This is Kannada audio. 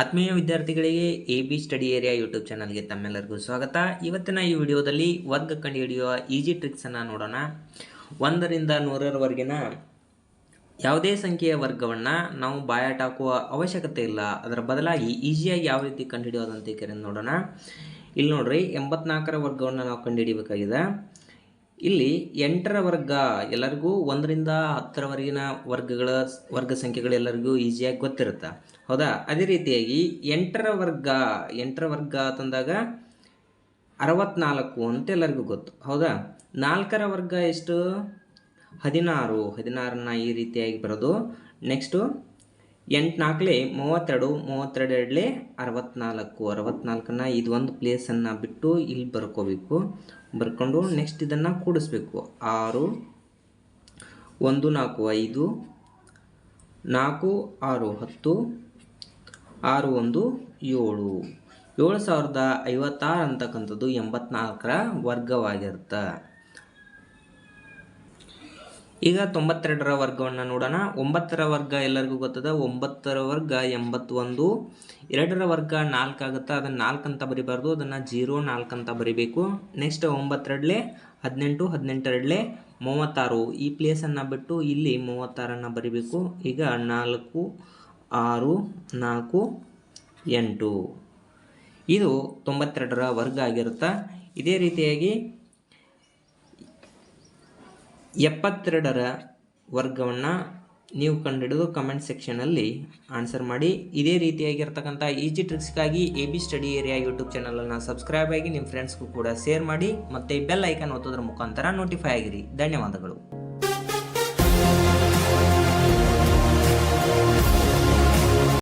ಆತ್ಮೀಯ ವಿದ್ಯಾರ್ಥಿಗಳಿಗೆ A B study area YouTube ಚಾನಲ್ಗೆ ತಮ್ಮೆಲ್ಲರಿಗೂ ಸ್ವಾಗತ. ಇವತ್ತಿನ ಈ ವಿಡಿಯೋದಲ್ಲಿ ವರ್ಗ ಕಂಡುಹಿಡಿಯುವ ಈಜಿ ಟ್ರಿಕ್ಸನ್ನು ನೋಡೋಣ. ಒಂದರಿಂದ ನೂರರವರೆಗಿನ ಯಾವುದೇ ಸಂಖ್ಯೆಯ ವರ್ಗವನ್ನು ನಾವು ಬಾಯಾಟ್ ಹಾಕುವ ಅವಶ್ಯಕತೆ ಇಲ್ಲ. ಅದರ ಬದಲಾಗಿ ಈಸಿಯಾಗಿ ಯಾವ ರೀತಿ ಕಂಡುಹಿಡಿಯೋದಂತ ನೋಡೋಣ. ಇಲ್ಲಿ ನೋಡ್ರಿ, ಎಂಬತ್ನಾಲ್ಕರ ವರ್ಗವನ್ನು ನಾವು ಕಂಡುಹಿಡಿಯಬೇಕಾಗಿದೆ ಇಲ್ಲಿ ಎಂಟರ ವರ್ಗ ಎಲ್ಲರಿಗೂ ಒಂದರಿಂದ ಹತ್ತರವರೆಗಿನ ವರ್ಗಗಳ ವರ್ಗ ಸಂಖ್ಯೆಗಳು ಎಲ್ಲರಿಗೂ ಈಸಿಯಾಗಿ ಗೊತ್ತಿರುತ್ತೆ. ಹೌದಾ? ಅದೇ ರೀತಿಯಾಗಿ ಎಂಟರ ವರ್ಗ ಎಂಟರ ವರ್ಗ ತಂದಾಗ ಅರವತ್ನಾಲ್ಕು ಅಂತ ಎಲ್ಲರಿಗೂ ಗೊತ್ತು. ಹೌದಾ? ನಾಲ್ಕರ ವರ್ಗ ಎಷ್ಟು? ಹದಿನಾರು. ಹದಿನಾರನ್ನ ಈ ರೀತಿಯಾಗಿ ಬರೋದು. ನೆಕ್ಸ್ಟು ಎಂಟು ನಾಲ್ಕಲೆ ಮೂವತ್ತೆರಡು ಮೂವತ್ತೆರಡು ಎರಡಲೆ ಅರವತ್ನಾಲ್ಕು. ಅರವತ್ನಾಲ್ಕನ್ನ ಇದು ಒಂದು ಪ್ಲೇಸನ್ನು ಬಿಟ್ಟು ಇಲ್ಲಿ ಬರ್ಕೋಬೇಕು. ಬರ್ಕೊಂಡು ನೆಕ್ಸ್ಟ್ ಇದನ್ನು ಕೂಡಿಸ್ಬೇಕು. ಆರು, ಒಂದು, ನಾಲ್ಕು, ಐದು, ನಾಲ್ಕು, ಆರು, ಹತ್ತು, ಆರು, ಒಂದು, ಏಳು. ಏಳು ಸಾವಿರದ ಐವತ್ತಾರು ಅಂತಕ್ಕಂಥದ್ದು ಎಂಬತ್ನಾಲ್ಕರ ವರ್ಗವಾಗಿರುತ್ತೆ. ಈಗ ತೊಂಬತ್ತೆರಡರ ವರ್ಗವನ್ನು ನೋಡೋಣ. ಒಂಬತ್ತರ ವರ್ಗ ಎಲ್ಲರಿಗೂ ಗೊತ್ತದ. ಒಂಬತ್ತರ ವರ್ಗ ಎಂಬತ್ತೊಂದು. ಎರಡರ ವರ್ಗ ನಾಲ್ಕು ಆಗುತ್ತೆ? ಅದನ್ನು ನಾಲ್ಕು ಅಂತ ಬರಿಬಾರ್ದು. ಅದನ್ನು ಜೀರೋ ನಾಲ್ಕು ಅಂತ ಬರಿಬೇಕು. ನೆಕ್ಸ್ಟ್ ಒಂಬತ್ತೆರಡಲೆ, ಹದಿನೆಂಟು, ಹದಿನೆಂಟೆರಡಲೆ, ಮೂವತ್ತಾರು. ಈ ಪ್ಲೇಸನ್ನು ಬಿಟ್ಟು ಇಲ್ಲಿ ಮೂವತ್ತಾರನ್ನು ಬರಿಬೇಕು. ಈಗ ನಾಲ್ಕು, ಆರು, ನಾಲ್ಕು, ಎಂಟು. ಇದು ತೊಂಬತ್ತೆರಡರ ವರ್ಗ ಆಗಿರುತ್ತೆ? ಇದೇ ರೀತಿಯಾಗಿ ಎಪ್ಪತ್ತೆರಡರ ವರ್ಗವನ್ನು ನೀವು ಕಂಡುಹಿಡಿದು ಕಮೆಂಟ್ ಸೆಕ್ಷನಲ್ಲಿ ಆನ್ಸರ್ ಮಾಡಿ. ಇದೇ ರೀತಿಯಾಗಿರ್ತಕ್ಕಂಥ easy ಟ್ರಿಕ್ಸ್ಗಾಗಿ A B study area YouTube ಚಾನಲನ್ನು ಸಬ್ಸ್ಕ್ರೈಬ್ ಆಗಿ ನಿಮ್ಮ ಫ್ರೆಂಡ್ಸ್ಗೂ ಕೂಡ ಶೇರ್ ಮಾಡಿ ಮತ್ತು ಬೆಲ್ ಐಕನ್ ಒತ್ತೋದ್ರ ಮುಖಾಂತರ ನೋಟಿಫೈ ಆಗಿರಿ. ಧನ್ಯವಾದಗಳು.